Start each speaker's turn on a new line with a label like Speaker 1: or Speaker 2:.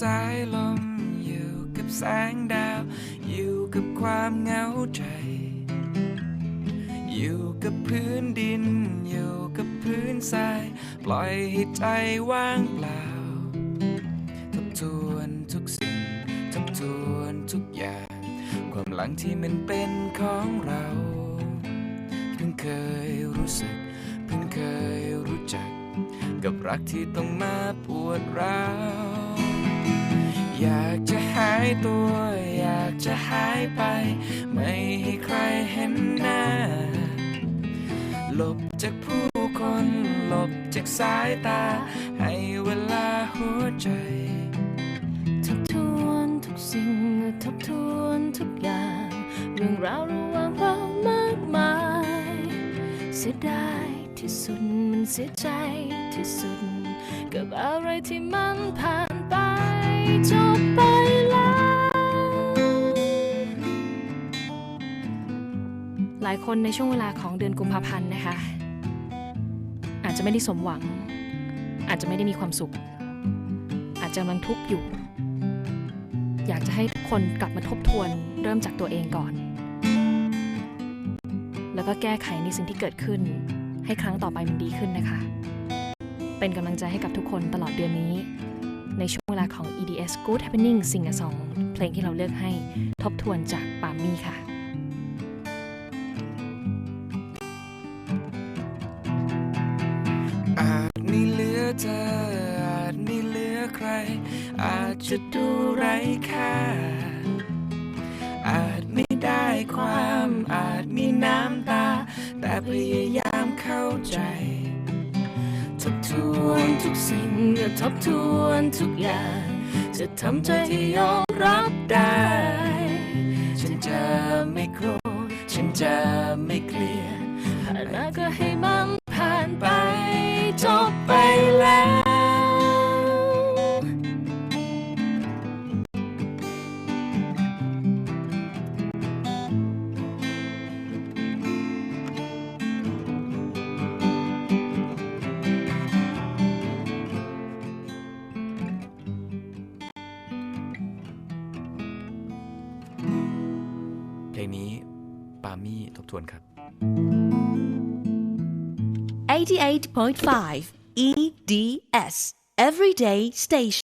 Speaker 1: สายลม อยู่กับแสงดาว อยู่กับความเหงาใจ อยู่กับพื้นดิน อยู่กับพื้นทราย ปล่อยให้ใจว่างเปล่า ทบทวนทุกสิ่ง ทบทวนทุกอย่าง ความหลังที่มันเป็นของเรา เพิ่งเคยรู้สึก เพิ่งเคยรู้จัก กับรักที่ต้องมาปวดร้าว อยากจะหายตัว อยากจะหายไป ไม่ให้ใครเห็นหน้า หลบจากผู้คน หลบจากสายตา ให้เวลาหัวใจ
Speaker 2: ทบทวนทุกสิ่ง ทบทวนทุกอย่าง เรื่องราวระหว่างเรามากมาย เสียดายที่สุดมันเสียใจที่สุด กับอะไรที่มันผ่านไป จบไปแล้ว หลายคนในช่วงเวลาของเดือนกุมภาพันธ์นะคะ อาจจะไม่ได้สมหวัง อาจจะไม่ได้มีความสุข อาจจะกำลังทุกข์อยู่ อยากจะให้ทุกคนกลับมาทบทวนเริ่มจากตัวเองก่อน แล้วก็แก้ไขในสิ่งที่เกิดขึ้น ให้ครั้งต่อไปมันดีขึ้นนะคะ เป็นกำลังใจให้กับทุกคนตลอดเดือนนี้ ในช่วงเวลาของ EDS Good Happening Sing a Song เพลงที่เราเลือกให้ทบทวนจากปามี่ค่ะ
Speaker 1: อาจไม่เหลือเธออาจไม่เหลือใคร อาจจะดูไร้ค่า อาจไม่ได้ความอาจมีน้ำตา แต่พยายามเข้าใจ ทุกสิ่ง
Speaker 2: ทบทวนทุกอย่าง จะทำใจที่ยอมรับได้
Speaker 1: ฉันจะไม่โกรธฉันจะไม่เคลียด
Speaker 2: ผ่านาก็ให้
Speaker 1: เพลงนี้ปามี่ทบทวนครับ
Speaker 3: 88.5 EDS Everyday Station